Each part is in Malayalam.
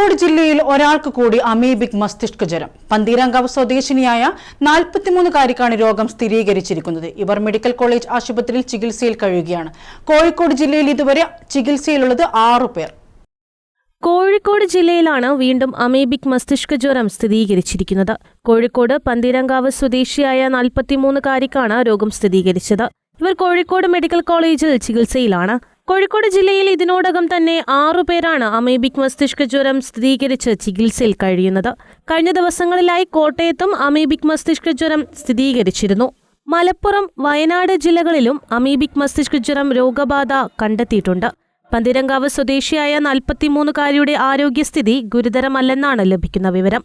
കോഴിക്കോട് ജില്ലയിൽ ഒരാൾക്ക് കൂടി അമീബിക് മസ്തിഷ്ക ജ്വരം. പന്തീരാങ്കാവ് സ്വദേശിനിയായ നാൽപ്പത്തിമൂന്നുകാരിക്കാണ് രോഗം സ്ഥിരീകരിച്ചിരിക്കുന്നത്. ഇവർ മെഡിക്കൽ കോളേജ് ആശുപത്രിയിൽ ചികിത്സയിൽ കഴിയുകയാണ്. കോഴിക്കോട് ജില്ലയിൽ ഇതുവരെ ചികിത്സയിലുള്ളത് ആറു പേർ. കോഴിക്കോട് ജില്ലയിലാണ് വീണ്ടും അമീബിക് മസ്തിഷ്ക ജ്വരം സ്ഥിരീകരിച്ചിരിക്കുന്നത്. കോഴിക്കോട് പന്തീരങ്കാവ് സ്വദേശിയായ നാൽപ്പത്തിമൂന്നുകാരിക്കാണ് രോഗം സ്ഥിരീകരിച്ചത്. ഇവർ കോഴിക്കോട് മെഡിക്കൽ കോളേജിൽ ചികിത്സയിലാണ്. കോഴിക്കോട് ജില്ലയിൽ ഇതിനോടകം തന്നെ ആറുപേരാണ് അമീബിക് മസ്തിഷ്ക ജ്വരം സ്ഥിരീകരിച്ച് ചികിത്സയിൽ കഴിയുന്നത്. കഴിഞ്ഞ ദിവസങ്ങളിലായി കോട്ടയത്തും അമീബിക് മസ്തിഷ്ക ജ്വരം സ്ഥിരീകരിച്ചിരുന്നു. മലപ്പുറം വയനാട് ജില്ലകളിലും അമീബിക് മസ്തിഷ്ക ജ്വരം രോഗബാധ കണ്ടെത്തിയിട്ടുണ്ട്. പന്തിരങ്കാവ് സ്വദേശിയായ നാൽപ്പത്തിമൂന്നുകാരിയുടെ ആരോഗ്യസ്ഥിതി ഗുരുതരമല്ലെന്നാണ് ലഭിക്കുന്ന വിവരം.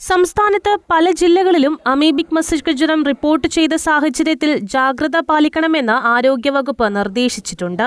സംസ്ഥാനത്ത് പല ജില്ലകളിലും അമീബിക് മസ്തിഷ്ക ജ്വരം റിപ്പോർട്ട് ചെയ്ത സാഹചര്യത്തിൽ ജാഗ്രത പാലിക്കണമെന്ന് ആരോഗ്യവകുപ്പ് നിർദ്ദേശിച്ചിട്ടുണ്ട്.